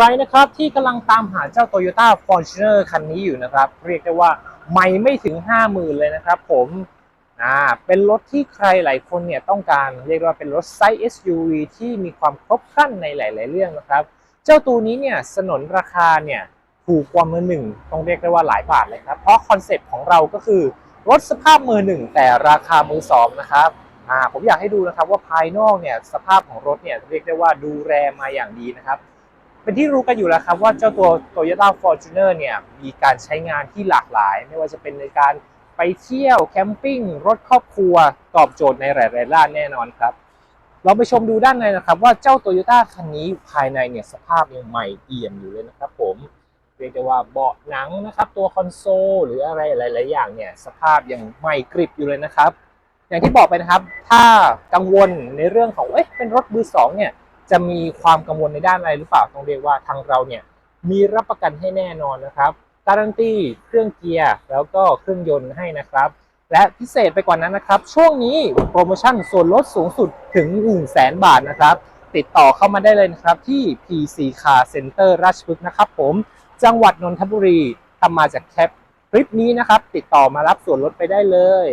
ใครนะครับที่กำลังตามหาเจ้า Toyota Fortuner คันนี้อยู่นะครับ เรียกได้ว่าไม่ไม่ถึง 50,000 เลยนะครับผมอ่าเป็นรถที่ใครหลายคนเนี่ยต้องการเรียกว่าเป็นรถไซส์ SUV ที่มีความครบครันในหลาย ๆ เรื่องนะครับ เจ้าตัวนี้เนี่ยสนนราคาเนี่ยถูกกว่ามือหนึ่งต้องเรียกได้ว่าหลายบาทเลยครับ เพราะคอนเซ็ปต์ของเราก็คือรถสภาพมือหนึ่งแต่ราคามือสองนะครับอ่าผมอยากให้ดูนะครับว่าภายนอกเนี่ยสภาพของรถเนี่ยเรียกได้ว่าดูแลมาอย่างดีนะครับ เป็นที่รู้กันอยู่แล้วครับว่าเจ้าตัว Toyota Fortuner เนี่ยมีการใช้งานที่หลากหลาย ไม่ว่าจะเป็นในการไปเที่ยวแคมปิ้งรถครอบครัวตอบโจทย์ในหลายๆด้านแน่นอนครับ เราไปชมดูด้านในนะครับ ว่าเจ้า Toyota คันนี้ภายในเนี่ยสภาพยังใหม่เอี่ยมอยู่เลยนะครับผมเรียกได้ว่าเบาะหนังนะครับ ตัวคอนโซลหรืออะไรหลาย ๆ อย่างเนี่ยสภาพยังใหม่กริบอยู่เลยนะครับ อย่างที่บอกไปนะครับ ถ้ากังวลในเรื่องของเอ๊ะเป็นรถมือสองเนี่ย จะมีความกังวลในด้านอะไรหรือเปล่าต้องเรียกว่าทางเราเนี่ยมีรับประกันให้แน่นอนนะครับการันตีเครื่องเกียร์แล้วก็เครื่องยนต์ให้นะครับ และพิเศษไปกว่านั้นนะครับ ช่วงนี้โปรโมชั่นส่วนลดสูงสุดถึง 1 0 0 0 0แบาทนะครับ ติดต่อเข้ามาได้เลยนะครับ ที่ PC Car Center ราชพฤกษ์นะครับผม จังหวัดนนทบุรีทำมาจากแคปคลิปนี้นะครับ ติดต่อมารับส่วนลดไปได้เลย